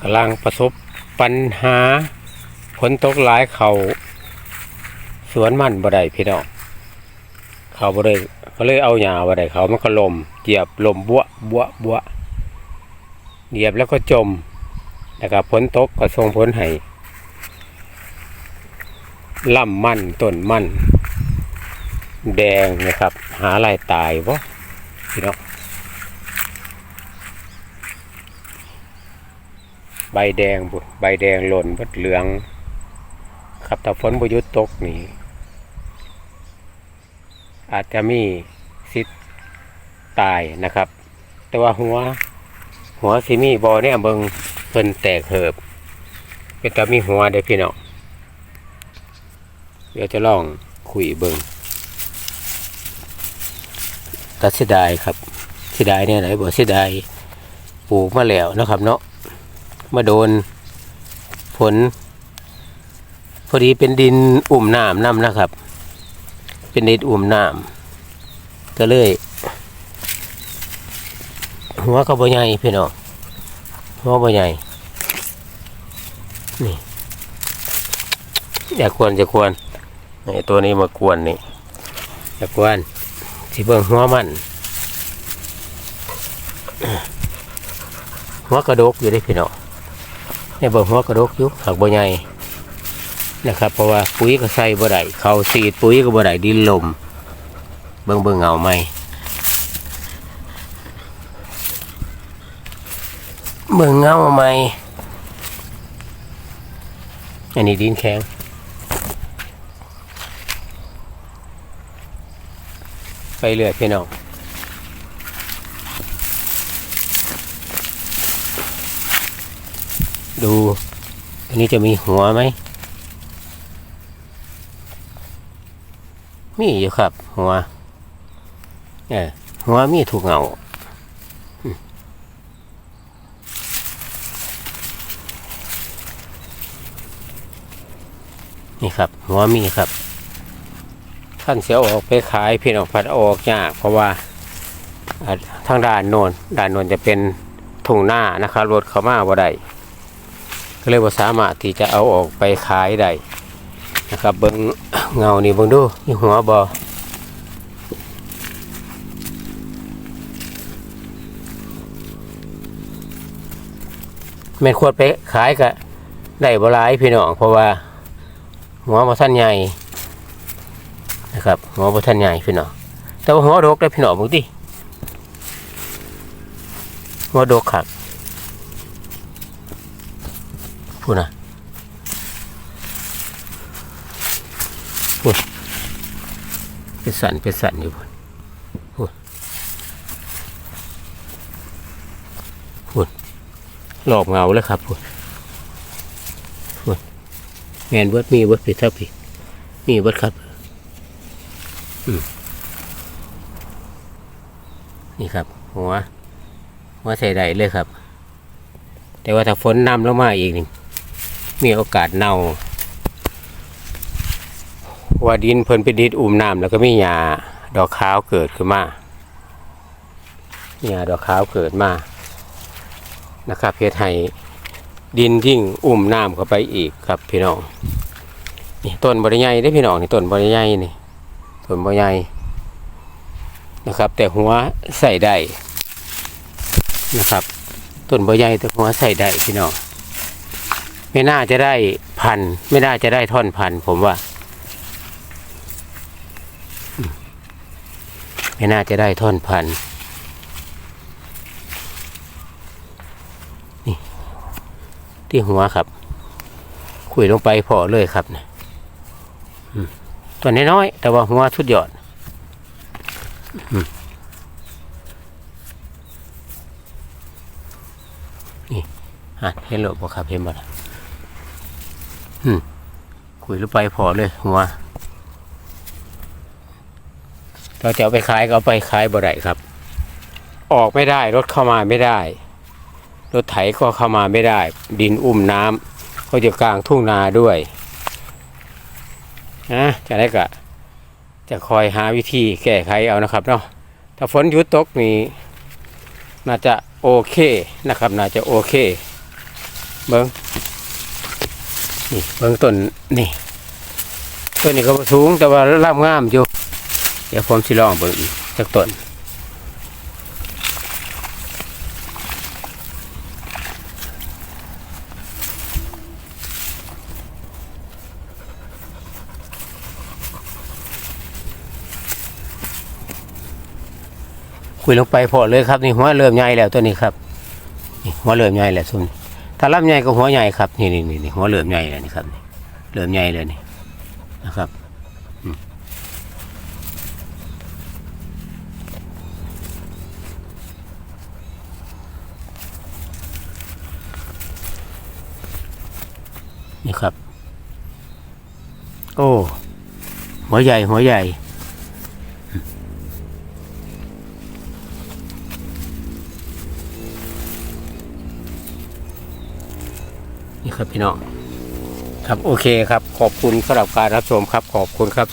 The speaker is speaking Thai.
กำลังประสบปัญหาฝนตกหลายเขาสวนมันบ่ได้พี่น้องเขาบ่ได้ก็เลยเอาหญ้าบ่ได้เขามันก็ลมเหยียบลมบัวบัวบัวเหยียบแล้วก็จมนะครับฝนตกก็ส่งผลให้ล่ำมันต้นมัน แดงนะครับ หาลายตายบ่พี่น้อง ใบแดงบุใบแดงหล่นบดเหลือง ครับถ้าฝนบหยุตกนี่อาจจะมีสิทธิ์ตายนะครับ แต่ว่าหัว หัวสิมีบอเนี่ยเบิงเพิ่นแตกเหิบ เป็นแต่มีหัวเด้พี่น้องเดี๋ยวจะลองคุยเบิงตัดเสียดายครับเสียดายเนี่ยไหนบอกเสียดายปลูกมาแล้วนะครับเนาะ มาโดนฝนพอดีเป็นดินอุ่มน้ำน้ำนะครับ เป็นดินอุ่มน้ำก็เลย หัวก็บ่ใหญ่พี่น้องหัวบ่ใหญ่นี่อย่ากวนจะกวนไอตัวนี้มากวนนี่อย่ากวนสิเบิ่งหัวมันหัวกระดกอยู่ได้พี่น้อง เนี่ยบ่หัวกระดกอยู่หักบ่ใหญ่นะครับ เพราะว่าปุ๋ยก็ใส่บ่ได้เขาสีดปุ๋ยก็บ่ได้ดินลม เบิ่งเบิ่งเงาไหมเบิ่งเงาไหมอันนี้ดินแข็งไปเรื่อยพี่น้อง ดูอันนี้จะมีหัวไหมมีอยู่ครับ หัวเออหัวมีถูกเงานี่ครับ หัวมีครับ ท่านเสียออกไปขายพี่น้องพัดออกยากเพราะว่าทางด้านโนนด้านโนนจะเป็นทุ่งหน้านะครับรถเข้ามาบ่ได้ ก็เลยว่าสามารถที่จะเอาออกไปขายได้นะครับเบิงเงานี่เบิงดูมีหัวบอแม่นควรไปขายก็ได้บ่หลายพี่น้องเพราะว่าหัวบ่ทันใหญ่นะครับหัวบ่ทันใหญ่พี่น้องแต่ว่าหัวดกได้พี่น้องมึงดิหัวดกครับ พูดนะพูดเป็นสันเป็นสันอยู่พูดพูดพูดหลอกเงาเลยครับพูดพูดแมนเบิดมีเบิดผิดทับผิดมีเบิดครับ อืมนี่ครับ หัวหัวใส่ได้เลยครับ แต่ว่าถ้าฝนนำลงมาอีกนี่ มีโอกาสเน่า ว่าดินเพิ่นเป็นดินอุ่มน้ำแล้วก็มีหญ้าดอกขาวเกิดขึ้นมาหญ้าดอกขาวเกิดมานะครับเฮ็ดให้ดินยิ่งอุ่มน้ำเข้าไปอีกครับพี่น้องนี่ต้นบริใหญ่ได้พี่น้องนี่ต้นบริใหญ่นี่ต้นบริใหญ่นะครับ แต่หัวใส่ได้นะครับต้นใบใหญ่แต่หัวใส่ได้พี่น้อง ไม่น่าจะได้พัน ไม่น่าจะได้ท่อนพัน ผมว่า ไม่น่าจะได้ท่อนพันนี่ ที่หัวครับ คุยลงไปพอเลยครับนะตัวน้อยๆแต่ว่าหัวสุดยอดอะเห็นหรือเปล่ครับเห็นบ่ล่ะ อืมคุยลงไปพอเลยหัวเราจะเอาไปขายก็เอาไปขายบ่ได้ครับ ออกไม่ได้รถเข้ามาไม่ได้ รถไถก็เข้ามาไม่ได้ ดินอุ้มน้ำก็จะกลางทุ่งนาด้วยนะจะได้กะ จะคอยหาวิธีแก้ไขเอานะครับเนาะถ้าฝนหยุดตกนี่น่าจะโอเคนะครับ น่าจะโอเค เบิ้ง นี่เบิ้องต้นนี่ต้นนี้ก็สูงแต่ว่าลำงามอยู่ เดี๋ยวผมสิลองเบิ้งอีกสักต้นคุยลงไปพอเลยครับนี่หัวเริ่มใหญ่แล้วตัวนี้ครับนี่หัวเริ่มใหญ่แล้วซุม ถ้าลำใหญ่ก็หัวใหญ่ครับนี่นี่นี่หัวเริ่มใหญ่แล้วนี่ครับนี่เริ่มใหญ่เลยนี่นะครับนี่ครับ โอ้ หัวใหญ่หัวใหญ่ นี่ครับพี่น้องครับโอเคครับขอบคุณสำหรับการรับชมครับขอบคุณครับ